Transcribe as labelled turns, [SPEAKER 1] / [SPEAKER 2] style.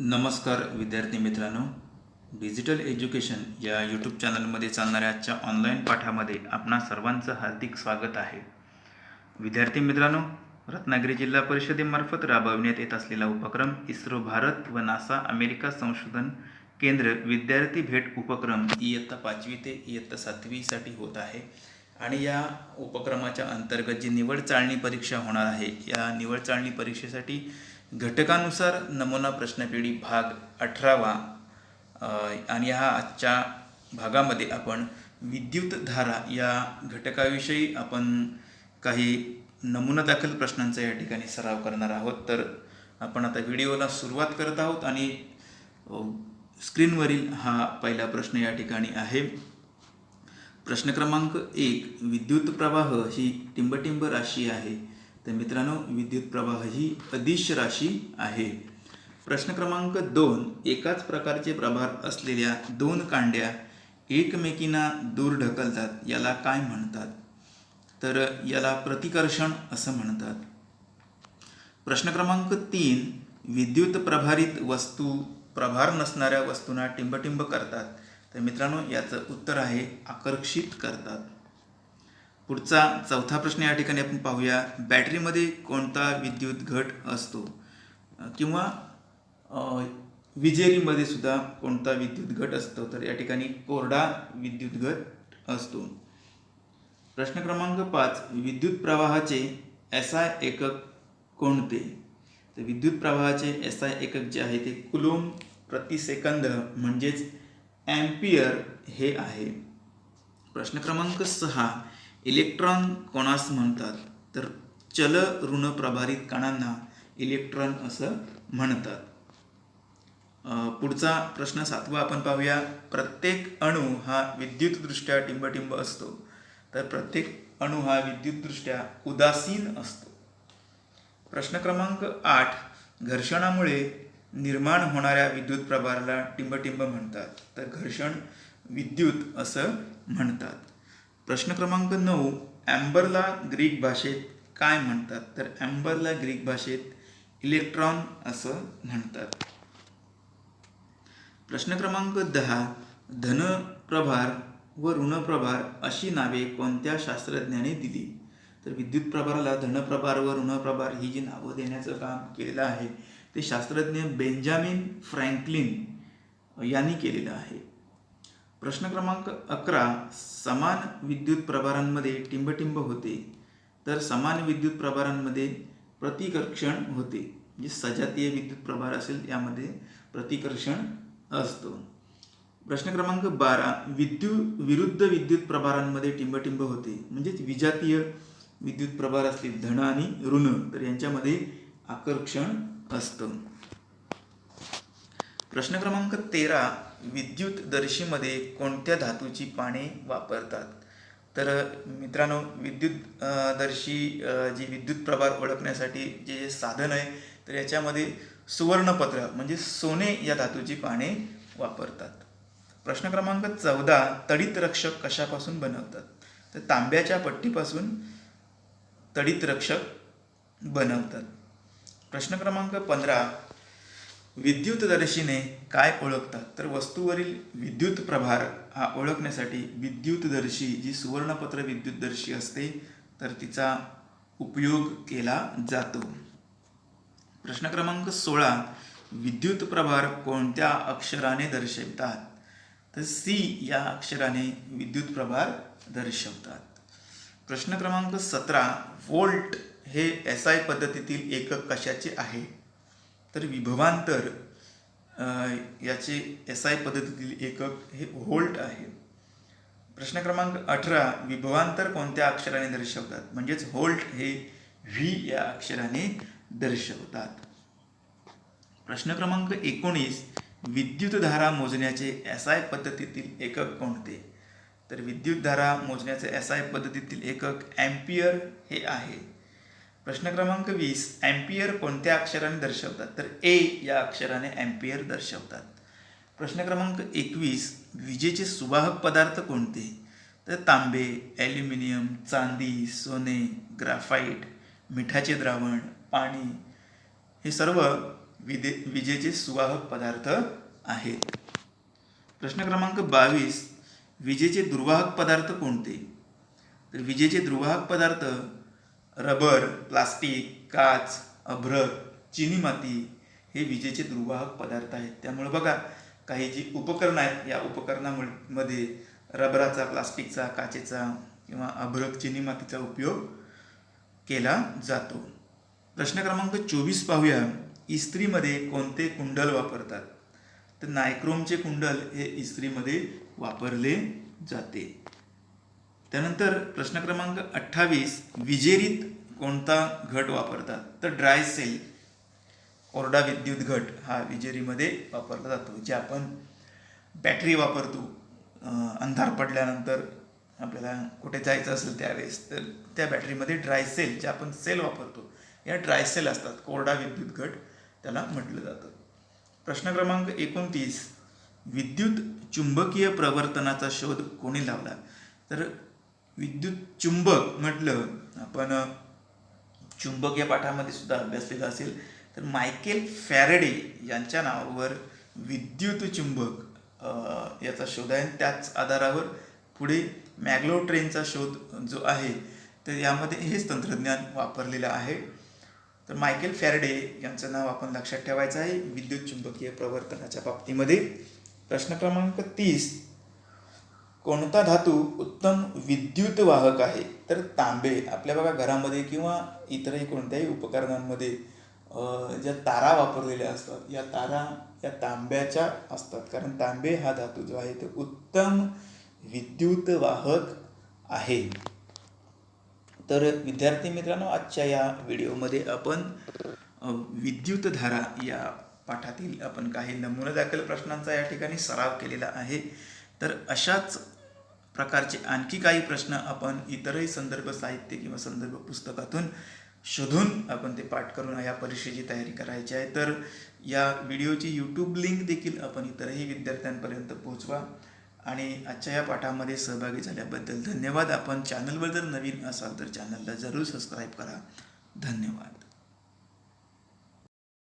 [SPEAKER 1] नमस्कार विद्यार्थी मित्रांनो. डिजिटल एज्युकेशन या यूट्यूब चॅनलमध्ये चालणाऱ्या आजच्या ऑनलाईन पाठामध्ये आपणा सर्वांचं हार्दिक स्वागत आहे. विद्यार्थी मित्रांनो रत्नागिरी जिल्हा परिषदेमार्फत राबविण्यात येत असलेला उपक्रम इस्रो भारत व नासा अमेरिका संशोधन केंद्र विद्यार्थी भेट उपक्रम इयत्ता पाचवी ते इयत्ता सातवीसाठी होत आहे. आणि या उपक्रमाच्या अंतर्गत जी निवड चाळणी परीक्षा होणार आहे या निवड चाळणी परीक्षेसाठी घटकानुसार नमुना प्रश्नपेढी भाग अठरावा आणि ह्या आजच्या भागामध्ये आपण विद्युत धारा या घटकाविषयी आपण काही नमुना दाखल प्रश्नांचा या ठिकाणी सराव करणार आहोत. तर आपण आता व्हिडिओला सुरुवात करत आहोत आणि स्क्रीनवरील हा पहिला प्रश्न या ठिकाणी आहे. प्रश्न क्रमांक एक विद्युत प्रवाह ही टिंबटिंब राशी आहे. तर मित्रांनो विद्युत प्रवाह ही अदिश राशी आहे. प्रश्न क्रमांक दोन एकाच प्रकारचे प्रभार असलेल्या दोन कांड्या एकमेकींना दूर ढकलतात याला काय म्हणतात? तर याला प्रतिकर्षण असं म्हणतात. प्रश्न क्रमांक तीन विद्युत प्रभारित वस्तू प्रभार नसणाऱ्या वस्तूंना टिंबटिंब करतात. तर मित्रांनो याचं उत्तर आहे आकर्षित करतात. पुढचा चौथा प्रश्न या ठिकाणी आपण पाहूया. बॅटरीमध्ये कोणता विद्युत घट असतो? किंवा विजेरीमध्ये सुद्धा कोणता विद्युत घट असतो? तर या ठिकाणी कोरडा विद्युत घट असतो. प्रश्न क्रमांक पाच विद्युत प्रवाहाचे एस आय एकक कोणते? तर विद्युत प्रवाहाचे एस आय एकक जे आहे ते कुलोम प्रति सेकंद म्हणजेच ॲम्पियर हे आहे. प्रश्न क्रमांक सहा इलेक्ट्रॉन कोणास म्हणतात? तर चल ऋण प्रभारित कणांना इलेक्ट्रॉन असं म्हणतात. पुढचा प्रश्न सातवा आपण पाहूया. प्रत्येक अणू हा विद्युतदृष्ट्या टिंबटिंब असतो. तर प्रत्येक अणू हा विद्युतदृष्ट्या उदासीन असतो. प्रश्न क्रमांक आठ. घर्षणामुळे निर्माण होणाऱ्या विद्युत प्रभाराला टिंबटिंब म्हणतात. तर घर्षण विद्युत असं म्हणतात. प्रश्न क्रमांक नऊ ॲम्बरला ग्रीक भाषेत काय म्हणतात? तर ॲम्बरला ग्रीक भाषेत इलेक्ट्रॉन असं म्हणतात. प्रश्न क्रमांक दहा धनप्रभार व ऋणप्रभार अशी नावे कोणत्या शास्त्रज्ञाने दिली? तर विद्युत प्रभाराला धनप्रभार व ऋणप्रभार ही जी नावं देण्याचं काम केलेलं आहे ते शास्त्रज्ञ बेंजामिन फ्रँकलिन यांनी केलेलं आहे. प्रश्न क्रमांक अकरा समान विद्युत प्रभारांमध्ये टिंबटिंब होते तर समान विद्युत प्रभारांमध्ये प्रतिकर्षण होते म्हणजे सजातीय विद्युत प्रभार असेल यामध्ये प्रतिकर्षण असतो. प्रश्न क्रमांक बारा विद्यु विरुद्ध विद्युत प्रभारांमध्ये टिंबटिंब होते म्हणजेच विजातीय विद्युत प्रभार असतील धन आणि ऋण तर यांच्यामध्ये आकर्षण असतं. प्रश्न क्रमांक तेरा विद्युतदर्शीमध्ये कोणत्या धातूची पाने वापरतात? तर मित्रांनो विद्युत दर्शी जी विद्युत प्रभार ओळखण्यासाठी जे साधन आहे तर याच्यामध्ये सुवर्णपत्र म्हणजे सोने या धातूची पाने वापरतात. प्रश्न क्रमांक चौदा तडित रक्षक कशापासून बनवतात? तर तांब्याच्या पट्टीपासून तडित रक्षक बनवतात. प्रश्न क्रमांक पंधरा विद्युतदर्शीने काय ओळखतात? तर वस्तूवरील विद्युत प्रभार हा ओळखण्यासाठी विद्युतदर्शी जी सुवर्णपत्र विद्युतदर्शी असते तर तिचा उपयोग केला जातो. प्रश्न क्रमांक सोळा. विद्युत प्रभार कोणत्या अक्षराने दर्शवितात? तर सी या अक्षराने विद्युत प्रभार दर्शवतात. प्रश्न क्रमांक सतरा. व्होल्ट हे एस आय पद्धतीतील एकक कशाचे आहे? तर विभवांतर याचे एस आय पद्धतीतील एकक हे व्होल्ट आहे. प्रश्न क्रमांक अठरा विभवांतर कोणत्या अक्षराने दर्शवतात? म्हणजेच होल्ट हे व्ही या अक्षराने दर्शवतात. प्रश्न क्रमांक एकोणीस विद्युतधारा मोजण्याचे एस आय पद्धतीतील एकक कोणते? तर विद्युतधारा मोजण्याचे एस आय पद्धतीतील एकक ॲम्पियर हे आहे. प्रश्न क्रमांक वीस ॲम्पियर कोणत्या अक्षराने दर्शवतात? तर ए या अक्षराने ॲम्पियर दर्शवतात. प्रश्न क्रमांक एकवीस विजेचे सुवाहक पदार्थ कोणते? तर तांबे ॲल्युमिनियम चांदी सोने ग्राफाईट मिठाचे द्रावण पाणी हे सर्व विदे विजेचे सुवाहक पदार्थ आहेत. प्रश्न क्रमांक बावीस विजेचे दुर्वाहक पदार्थ कोणते? तर विजेचे दुर्वाहक पदार्थ रबर प्लास्टिक काच अभ्रक चिनी माती हे विजेचे दुर्वाहक पदार्थ आहेत. त्यामुळे बघा काही जी उपकरणं आहेत या उपकरणामध्ये रबराचा प्लास्टिकचा काचेचा किंवा अभ्रक चिनी मातीचा उपयोग केला जातो. प्रश्न क्रमांक चोवीस पाहूया. इस्त्रीमध्ये कोणते कुंडल वापरतात? तर नायक्रोमचे कुंडल हे इस्त्रीमध्ये वापरले जाते. त्यानंतर प्रश्न क्रमांक अठ्ठावीस विजेरीत कोणता घट वापरतात? तर ड्राय सेल कोरडा विद्युत घट हा विजेरीमध्ये वापरला जातो जे आपण बॅटरी वापरतो. अंधार पडल्यानंतर आपल्याला कुठे जायचं असेल त्यावेळेस तर त्या बॅटरीमध्ये ड्राय सेल जे आपण सेल वापरतो या ड्राय सेल असतात. कोरडा विद्युत घट त्याला म्हटलं जातं. प्रश्न क्रमांक एकोणतीस विद्युत चुंबकीय प्रवर्तनाचा शोध कोणी लावला? तर विद्युत चुंबक म्हटलं आपण चुंबक या पाठामध्ये सुद्धा अभ्यासलेलं असेल तर मायकेल फॅरेडे यांच्या नावावर विद्युत चुंबक याचा शोध आहे. आणि त्याच आधारावर पुढे मॅग्लो ट्रेनचा शोध जो आहे तर यामध्ये हेच तंत्रज्ञान वापरलेलं आहे. तर मायकेल फॅरडे यांचं नाव आपण लक्षात ठेवायचं आहे विद्युत चुंबकीय प्रवर्तनाच्या बाबतीमध्ये. प्रश्न क्रमांक तीस कोणता धातू उत्तम विद्युत वाहक आहे? तर तांबे. आपल्या बघा घरामध्ये किंवा इतरही कोणत्याही उपकरणांमध्ये ज्या तारा वापरलेल्या असतात या तारा या तांब्याच्या असतात. कारण तांबे हा धातू जो आहे तो उत्तम विद्युत वाहक आहे. तर विद्यार्थी मित्रांनो आजच्या या व्हिडिओमध्ये आपण विद्युत विद्युतधारा या पाठातील आपण काही नमुना दाखल प्रश्नांचा या ठिकाणी सराव केलेला आहे. तर अशाच प्रकारचे आणखी काही प्रश्न आपण इतरही संदर्भ साहित्य किंवा संदर्भ पुस्तकातून शोधून आपण ते पाठ करून या परीक्षेची तयारी करायची आहे. तर या व्हिडिओची यूट्यूब लिंक देखील आपण इतरही विद्यार्थ्यांपर्यंत पोहोचवा आणि आजच्या या पाठामध्ये सहभागी झाल्याबद्दल धन्यवाद. आपण चॅनलवर जर नवीन असाल तर चॅनलला जरूर सबस्क्राईब करा. धन्यवाद.